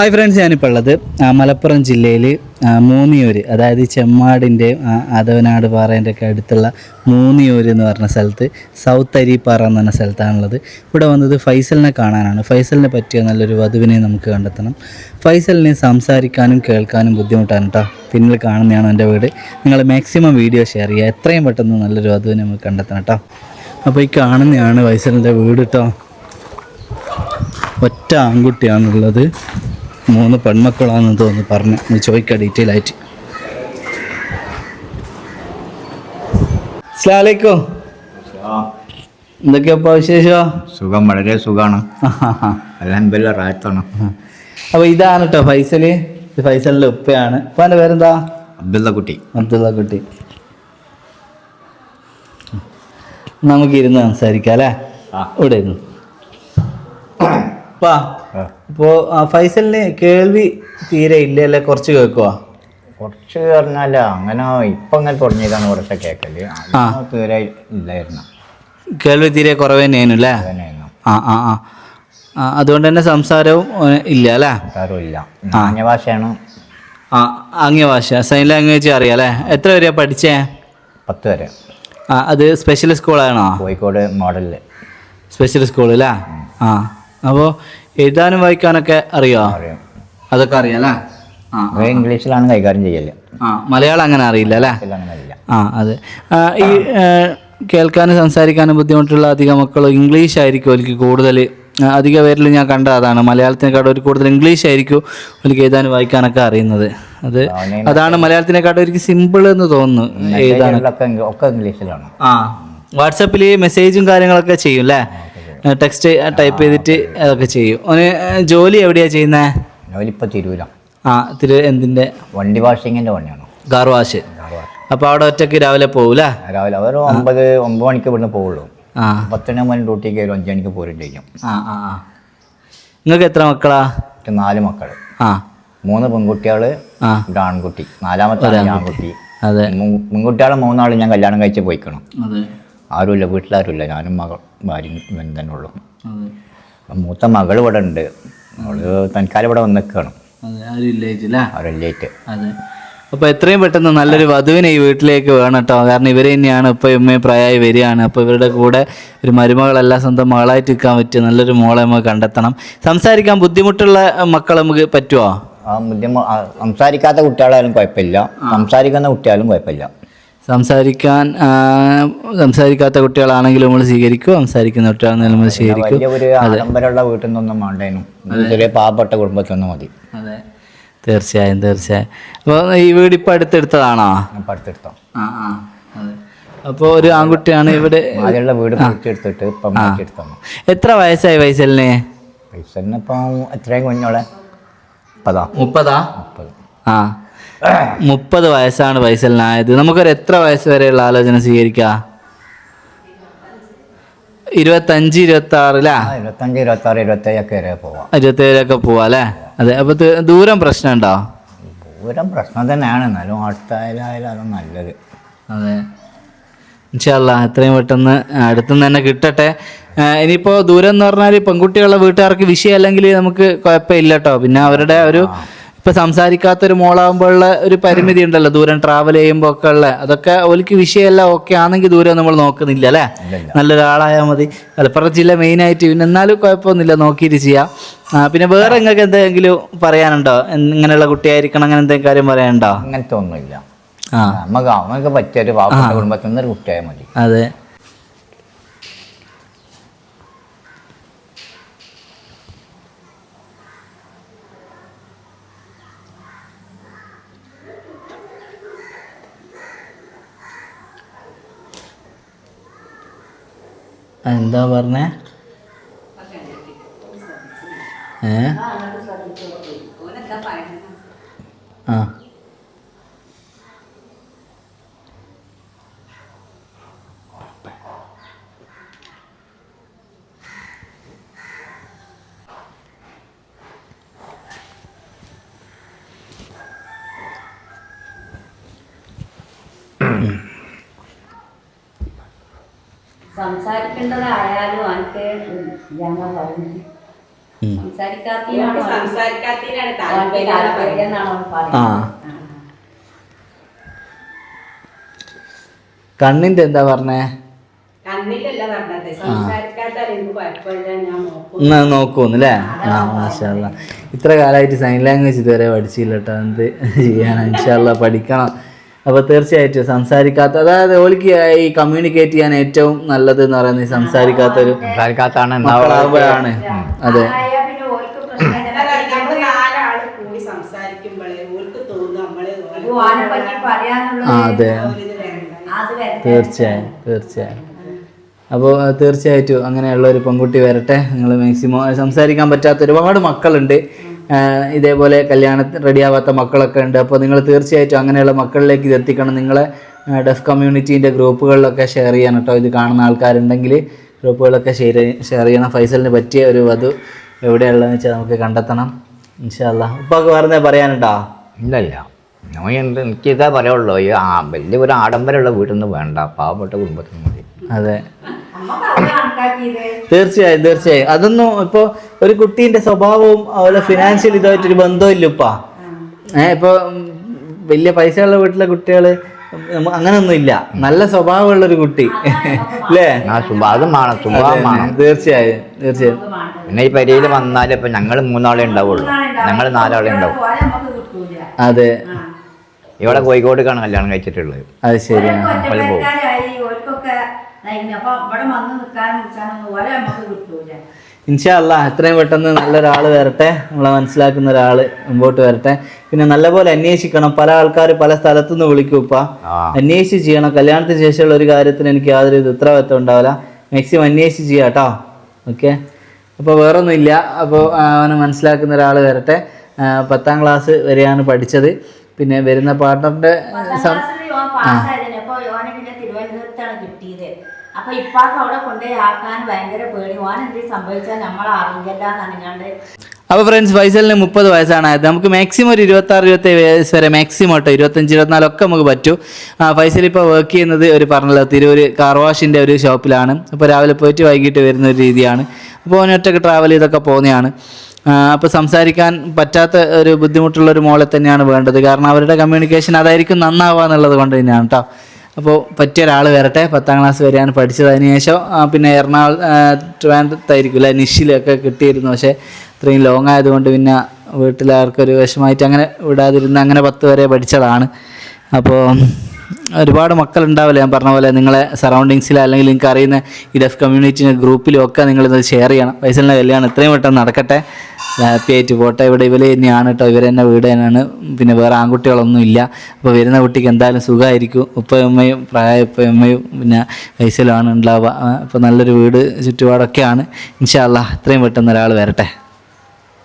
Hi friends ഞാനിപ്പോൾ ഉള്ളത് മലപ്പുറം ജില്ലയിൽ മൂന്നിയൂര് അതായത് ചെമ്മാടിന്റെ അതവനാട് പാറേന്റെ ഒക്കെ അടുത്തുള്ള മൂന്നിയൂര് എന്ന് പറഞ്ഞ സ്ഥലത്ത് സൗത്ത് അരിപ്പാറ എന്ന് പറഞ്ഞ സ്ഥലത്താണുള്ളത്. ഇവിടെ വന്നത് ഫൈസലിനെ കാണാനാണ്. ഫൈസലിനെ പറ്റിയ നല്ലൊരു വധുവിനെ നമുക്ക് കണ്ടെത്തണം. ഫൈസലിനെ സംസാരിക്കാനും കേൾക്കാനും ബുദ്ധിമുട്ടാണ് കേട്ടോ പിന്നിൽ കാണുന്നതാണ് എന്റെ വീട്. നിങ്ങൾ മാക്സിമം വീഡിയോ ഷെയർ ചെയ്യുക. എത്രയും പെട്ടെന്ന് നല്ലൊരു വധുവിനെ നമുക്ക് കണ്ടെത്തണം കേട്ടോ അപ്പോൾ ഈ കാണുന്നതാണ് ഫൈസലിന്റെ വീട് കേട്ടോ ഒറ്റ ആൺകുട്ടിയാണുള്ളത്. മൂന്ന് പെൺമക്കളാണെന്ന് തോന്നുന്നു പറഞ്ഞു. നീ ചോദിക്കാം ഡീറ്റെയിൽ ആയിട്ട്. സ്ലാലേക്കോ എന്തൊക്കെയപ്പോ വിശേഷോ? സുഖം വളരെ സുഖമാണ് അലഹബല്ല റായത്താണ്. അപ്പോൾ ഇതാണ് കേട്ടോ ഫൈസൽ. ഇത് ഫൈസലിന്റെ ഉപ്പയാണ്. അപ്പോൾ എന്റെ പേരെന്താ? അബ്ദുള്ള കുട്ടി. അബ്ദുള്ള കുട്ടി. നമുക്കിരുന്ന് സംസാരിക്കാം അല്ലേ? ഇവിടെ ഇരുന്നു. അപ്പാ ഇപ്പോ ഫൈസലിന് കേൾവി തീരെ ഇല്ലല്ലേ കുറച്ച് കേൾക്കുവാ? കുറച്ച് പറഞ്ഞാൽ അങ്ങനെ ഇപ്പൊ അങ്ങനെ തുടങ്ങിയതാണ് കുറച്ച് കേൾക്കൽ ആ. തീരെ ഇല്ലായിരുന്നു. കേൾവി തീരെ കുറവ് തന്നെയായിരുന്നു അല്ലേ? ആ ആ ആ. അതുകൊണ്ട് തന്നെ സംസാരവും ഇല്ല അല്ലേ? സംസാരവും ഇല്ല. നാണ്യ ഭാഷയാണ്. ആ ആംഗ്യ ഭാഷ. സൈൻ ലാംഗ്വേജ് അറിയാം അല്ലേ? എത്ര വരെയാ പഠിച്ചേ? പത്ത് വരെ. ആ അത് സ്പെഷ്യൽ സ്കൂളാണോ കോഴിക്കോട് മോഡലിൽ. സ്പെഷ്യൽ സ്കൂൾ അല്ലേ? ആ. അപ്പോൾ എഴുതാനും വായിക്കാനൊക്കെ അറിയോ? അറിയാം. അതൊക്കെ അറിയാം അല്ലേ ആ അത് ഇംഗ്ലീഷിലാണ് കൈകാര്യം ചെയ്യൽ. ആ മലയാളം അങ്ങനെ അറിയില്ല അല്ലേ? അങ്ങനെ ആ അതെ. ആ, ഈ ഏ, കേൾക്കാനും സംസാരിക്കാനും ബുദ്ധിമുട്ടുള്ള അധികം മക്കൾ ഇംഗ്ലീഷ് ആയിരിക്കും എനിക്ക് കൂടുതൽ അധിക പേരിൽ ഞാൻ കണ്ട അതാണ്. മലയാളത്തിനെക്കാട്ടും ഒരു കൂടുതൽ ഇംഗ്ലീഷ് ആയിരിക്കും എനിക്ക് എഴുതാനും വായിക്കാനൊക്കെ അറിയുന്നത്. അത് അതാണ് മലയാളത്തിനെക്കാട്ടും എനിക്ക് സിമ്പിൾ എന്ന് തോന്നുന്നു എഴുതാൻ ഒക്കെ ഇംഗ്ലീഷിലാണ്. ആ വാട്സപ്പിൽ മെസ്സേജും കാര്യങ്ങളൊക്കെ ചെയ്യും അല്ലേ? ടെക്സ്റ്റ് ടൈപ്പ് ചെയ്തിട്ട് അതൊക്കെ ചെയ്യും. ഓന് ജോലി എവിടെയാണ് ചെയ്യുന്നത് ജോലിപ്പോൾ തിരൂല ആ തിരു എന്തിന്റെ? വണ്ടി വാഷിങ്ങിന്റെ പണിയാണ്. കാർ വാഷ് അപ്പൊ അവിടെ ഒറ്റയ്ക്ക് രാവിലെ പോകൂല രാവിലെ അവർ ഒമ്പത് ഒമ്പത് മണിക്ക് ഇവിടുന്ന് പോവുള്ളൂ. പത്തണി മണി ഡ്യൂട്ടിക്ക് കയറും അഞ്ചു മണിക്ക് പോരുണ്ടായിരിക്കും നിങ്ങൾക്ക് എത്ര മക്കളാ? നാല് മക്കൾ ആ. മൂന്ന് പെൺകുട്ടികൾ ഒരു ആൺകുട്ടി. നാലാമത്തെ ആൺകുട്ടി. അതെ. പെൺകുട്ടികളെ മൂന്നാളും ഞാൻ കല്യാണം കഴിച്ച് പോയിക്കണം. ആരുമില്ല വീട്ടിലാരുമില്ല. ഞാനും മകൾ ഇവൻ തന്നെ ഉള്ളൂ മൂത്ത മകൾ ഇവിടെ ഉണ്ട് അവൾ തൽക്കാലം ഇവിടെ വന്ന് അപ്പൊ അതെ. അപ്പോൾ എത്രയും പെട്ടെന്ന് നല്ലൊരു വധുവിനെ ഈ വീട്ടിലേക്ക് വേണം കേട്ടോ. കാരണം ഇവർ തന്നെയാണ് ഇപ്പോൾ ഉമ്മയും പ്രായമായി വരികയാണ്. അപ്പോൾ ഇവരുടെ കൂടെ ഒരു മരുമകളല്ല സ്വന്തം മകളായിട്ട് നിൽക്കാൻ പറ്റിയ നല്ലൊരു മോളെ നമുക്ക് കണ്ടെത്തണം. സംസാരിക്കാൻ ബുദ്ധിമുട്ടുള്ള മക്കൾ നമുക്ക് പറ്റുമോ ആ സംസാരിക്കാത്ത കുട്ടികളായാലും കുഴപ്പമില്ല. സംസാരിക്കുന്ന കുട്ടിയാലും കുഴപ്പമില്ല. സംസാരിക്കാൻ സംസാരിക്കാത്ത കുട്ടികളാണെങ്കിലും നമ്മൾ സ്വീകരിക്കും സംസാരിക്കുന്ന കുട്ടികളാണെങ്കിലും നമ്മൾ സ്വീകരിക്കും. ആഡംബരമുള്ള വീട്ടിൽ നിന്നൊന്നും വേണ്ടേനും ചെറിയ പാവപ്പെട്ട കുടുംബത്തിൽ നിന്ന് മതി. അതെ. തീർച്ചയായും തീർച്ചയായും. അപ്പോൾ ഈ വീട് ഇപ്പൊ അടുത്തെടുത്തതാണോ? അടുത്തെടുത്തോ അപ്പൊ ആ ആ. അതെ. അപ്പോൾ ഒരു ആൺകുട്ടിയാണ് ഇവിടെ വീട് എടുത്തിട്ട് ഇപ്പം എത്ര വയസ്സായി വൈസലിന് വൈസലിന് ഇപ്പം എത്രയും കുഞ്ഞോളെ മുപ്പതാ. മുപ്പതാ? മുപ്പത്. ആ. മുപ്പത് വയസ്സാണ് വയസ്സലിനായത് നമുക്കൊരു എത്ര വയസ്സ് വരെയുള്ള ആലോചന സ്വീകരിക്കാം? ഇരുപത്തഞ്ച് ഇരുപത്തി ആറിലാ ആ ഇരുപത്തി ഇരുപത്താറ് ഇരുപത്തേഴൊക്കെ വരെ പോവാം. ഇരുപത്തേഴൊക്കെ പോവാ അല്ലേ അതെ അപ്പോൾ ദൂരം പ്രശ്നം ഉണ്ടോ ദൂരം പ്രശ്നം തന്നെയാണ്. എന്നാലും അടുത്തായാലും നല്ലത്. അതെ. ഇൻഷാല്ല എത്രയും പെട്ടെന്ന് അടുത്തുനിന്ന് തന്നെ കിട്ടട്ടെ. ഇനിയിപ്പോ ഇനിയിപ്പോൾ ദൂരം എന്ന് പറഞ്ഞാൽ പെൺകുട്ടികളുടെ വീട്ടുകാർക്ക് വിഷയം അല്ലെങ്കിൽ നമുക്ക് കുഴപ്പമില്ല കേട്ടോ പിന്നെ അവരുടെ ഒരു ഇപ്പം സംസാരിക്കാത്തൊരു മോളാകുമ്പോഴുള്ള ഒരു പരിമിതി ഉണ്ടല്ലോ ദൂരം ട്രാവൽ ചെയ്യുമ്പോൾ ഒക്കെ ഉള്ള അതൊക്കെ ഓലിക്ക് വിഷയമല്ല ഓക്കെ ആണെങ്കിൽ ദൂരം നമ്മൾ നോക്കുന്നില്ല അല്ലേ. നല്ലൊരാളായാൽ മതി. മലപ്പുറം ജില്ല മെയിൻ ആയിട്ട് പിന്നെ എന്നാലും കുഴപ്പമൊന്നുമില്ല നോക്കിയിട്ട് ചെയ്യാം. പിന്നെ വേറെ നിങ്ങൾക്ക് എന്തെങ്കിലും പറയാനുണ്ടോ? ഇങ്ങനെയുള്ള കുട്ടിയായിരിക്കണം അങ്ങനെ എന്തെങ്കിലും കാര്യം പറയാനുണ്ടോ? അങ്ങനത്തെ ഒന്നുമില്ല. ആ. നമുക്ക് അവനൊക്കെ പറ്റിയൊരു പാവപ്പെട്ട കുടുംബത്തിൽ നിന്നൊരു കുട്ടിയായാൽ മതി. അതെ. എന്താ പറഞ്ഞേ? ഏ? സംസാരിക്കേണ്ടതായാലും എനിക്ക് ഞങ്ങൾ പറഞ്ഞു സംസാരിക്കാത്തതിനാണോ സംസാരിക്കാത്തതിനാണ് താല്പര്യം എന്നാണോ ആ. കണ്ണിന്റെ എന്താ പറഞ്ഞേ? നോക്കൂന്നല്ലേ ആ. മാഷല്ല ഇത്ര കാലമായിട്ട് സൈൻ ലാംഗ്വേജ് ഇതുവരെ പഠിച്ചില്ല കേട്ടോ എന്ത് ചെയ്യാൻ ഇൻഷാല്ല പഠിക്കണം. അപ്പോൾ തീർച്ചയായിട്ടും സംസാരിക്കാത്ത അതായത് ഓലിക്ക് ഈ കമ്മ്യൂണിക്കേറ്റ് ചെയ്യാൻ ഏറ്റവും നല്ലത് എന്ന് പറയുന്നത് ഈ സംസാരിക്കാത്തൊരു സംസാരിക്കാത്താണ് മക്കളാകുമ്പോഴാണ് അതെ. അതെ. തീർച്ചയായും തീർച്ചയായും. അപ്പോൾ തീർച്ചയായിട്ടും അങ്ങനെയുള്ള ഒരു പെൺകുട്ടി വരട്ടെ. നിങ്ങൾ മാക്സിമം സംസാരിക്കാൻ പറ്റാത്ത ഒരുപാട് മക്കളുണ്ട്. ഇതേപോലെ കല്യാണത്തിന് റെഡിയാവാത്ത മക്കളൊക്കെ ഉണ്ട്. അപ്പോൾ നിങ്ങൾ തീർച്ചയായിട്ടും അങ്ങനെയുള്ള മക്കളിലേക്ക് ഇത് എത്തിക്കണം. നിങ്ങളെ ഡെഫ് കമ്മ്യൂണിറ്റീന്റെ ഗ്രൂപ്പുകളിലൊക്കെ ഷെയർ ചെയ്യണം കേട്ടോ. ഇത് കാണുന്ന ആൾക്കാരുണ്ടെങ്കിൽ ഗ്രൂപ്പുകളൊക്കെ ഷെയർ ഷെയർ ചെയ്യണം. ഫൈസലിന് പറ്റിയ ഒരു വധു എവിടെയുള്ളതെന്ന് വെച്ചാൽ നമുക്ക് കണ്ടെത്തണം. ഇൻഷാല്ല ഉപ്പൊക്കെ പറഞ്ഞേ പറയാനുണ്ടോ? ഇല്ലല്ല. ഇല്ല ഞാൻ എന്ത് എനിക്കിതാ പറയുള്ളൂ. ഈ ആ വലിയ ഒരു ആഡംബരമുള്ള വീട്ടിൽ നിന്ന് വേണ്ട. പാവപ്പെട്ട കുടുംബത്തിന് മതി. അതെ. തീർച്ചയായും തീർച്ചയായും. അതൊന്നും ഇപ്പോ ഒരു കുട്ടീന്റെ സ്വഭാവവും അതുപോലെ ഫിനാൻഷ്യൽ ഇതായിട്ടൊരു ബന്ധമില്ല ഇപ്പാ ഏഹ് ഇപ്പൊ വലിയ പൈസയുള്ള വീട്ടിലെ കുട്ടികൾ അങ്ങനൊന്നും ഇല്ല നല്ല സ്വഭാവമുള്ള ഒരു കുട്ടി അല്ലേ വേണം തീർച്ചയായും തീർച്ചയായും. പിന്നെ ഈ പരിയിൽ വന്നാലേ ഇപ്പൊ ഞങ്ങൾ മൂന്നാളെ ഉണ്ടാവുള്ളൂ. ഞങ്ങൾ നാലാളെ ഉണ്ടാവും അതെ. ഇവിടെ കോഴിക്കോട്ടേക്കാണ് കല്യാണം കഴിച്ചിട്ടുള്ളത്. അത് ശരിയാണ്. ഒറ്റപ്പെട്ടാലായി ഇൻഷാല്ല എത്രയും പെട്ടെന്ന് നല്ലൊരാൾ വരട്ടെ. നമ്മളെ മനസ്സിലാക്കുന്ന ഒരാൾ മുമ്പോട്ട് വരട്ടെ. പിന്നെ നല്ലപോലെ അന്വേഷിക്കണം. പല ആൾക്കാർ പല സ്ഥലത്തു നിന്ന് വിളിക്കും ഇപ്പ അന്വേഷിച്ച് ചെയ്യണം. കല്യാണത്തിന് ശേഷമുള്ള ഒരു കാര്യത്തിന് എനിക്ക് യാതൊരു ഇത് ഉത്തരവാദിത്വം ഉണ്ടാവില്ല. മാക്സിമം അന്വേഷിച്ച് ചെയ്യാം കേട്ടോ. ഓക്കെ അപ്പോൾ വേറൊന്നുമില്ല. അപ്പോൾ അവനെ മനസ്സിലാക്കുന്ന ഒരാൾ വരട്ടെ. പത്താം ക്ലാസ് വരെയാണ് പഠിച്ചത്. പിന്നെ വരുന്ന പാർട്ട്ണറിന്റെ പാസ്സായതിന് അപ്പൊ ഓനെ പിന്നെ തിരുവനന്തപുരത്താണ് കിട്ടിയത്. അപ്പൊ ഇപ്പാക്ക് അവിടെ കൊണ്ടുപോയി ആക്കാൻ ഭയങ്കര പേടി. ഓൻ എന്ത് സംഭവിച്ചാൽ നമ്മൾ അറിയില്ല എന്നറിഞ്ഞാണ്ട് അപ്പോൾ ഫ്രണ്ട്സ് ഫൈസലിന് മുപ്പത് വയസ്സാണ്. ആയത് നമുക്ക് മാക്സിമം ഒരു ഇരുപത്തി ആറ് ഇരുപത്തേഴ് വയസ്സ് വരെ മാക്സിമം കേട്ടോ ഇരുപത്തഞ്ച് ഇരുപത്തിനാലൊക്കെ നമുക്ക് പറ്റൂ. ഫൈസൽ ഇപ്പോൾ വർക്ക് ചെയ്യുന്നത് ഒരു പറഞ്ഞല്ലോ തിരൂർ കാർ വാഷിന്റെ ഒരു ഷോപ്പിലാണ് അപ്പോൾ രാവിലെ പോയിട്ട് വൈകിട്ട് വരുന്ന ഒരു രീതിയാണ്. അപ്പോൾ ഒറ്റയ്ക്ക് ട്രാവൽ ചെയ്തൊക്കെ പോകുന്നതാണ് അപ്പോൾ സംസാരിക്കാൻ പറ്റാത്ത ഒരു ബുദ്ധിമുട്ടുള്ള ഒരു മോളെ തന്നെയാണ് വേണ്ടത്. കാരണം അവരുടെ കമ്മ്യൂണിക്കേഷൻ അതായിരിക്കും നന്നാവുക എന്നുള്ളത് കൊണ്ട് തന്നെയാണ് കേട്ടോ അപ്പോൾ പറ്റിയ ഒരാൾ വരട്ടെ. പത്താം ക്ലാസ് വരെയാണ് പഠിച്ചത് അതിനുശേഷം പിന്നെ എറണാകുളം ട്രിവാൻഡ്രത്തായിരിക്കും അല്ലെ നിഷിലൊക്കെ കിട്ടിയിരുന്നു. പക്ഷേ ഇത്രയും ലോങ് ആയതുകൊണ്ട് പിന്നെ വീട്ടിലാർക്കൊരു വിഷമമായിട്ട് അങ്ങനെ വിടാതിരുന്ന് അങ്ങനെ പത്ത് വരെ പഠിച്ചതാണ്. അപ്പോൾ ഒരുപാട് മക്കളുണ്ടാവില്ല? ഞാൻ പറഞ്ഞ പോലെ നിങ്ങളെ സറൗണ്ടിങ്സിൽ അല്ലെങ്കിൽ നിങ്ങൾക്ക് അറിയുന്ന ഈ ഡെഫ് കമ്മ്യൂണിറ്റിന്റെ ഗ്രൂപ്പിലും ഒക്കെ നിങ്ങളിത് ഷെയർ ചെയ്യണം. പൈസലിന്റെ കല്യാണം എത്രയും പെട്ടെന്ന് നടക്കട്ടെ. ഹാപ്പി ആയിട്ട് പോട്ടെ. ഇവിടെ ഇവർ തന്നെയാണ് കേട്ടോ ഇവർ തന്നെ വീട് തന്നെയാണ്. പിന്നെ വേറെ ആൺകുട്ടികളൊന്നും ഇല്ല. അപ്പോൾ വരുന്ന കുട്ടിക്ക് എന്തായാലും സുഖമായിരിക്കും. ഉപ്പയമ്മയും പ്രായ ഉപ്പയമ്മയും പിന്നെ വയസ്സിലാണ് ഉണ്ടാവുക അപ്പോൾ നല്ലൊരു വീട് ചുറ്റുപാടൊക്കെയാണ്. ഇൻഷാല്ല എത്രയും പെട്ടെന്ന് ഒരാൾ വരട്ടെ.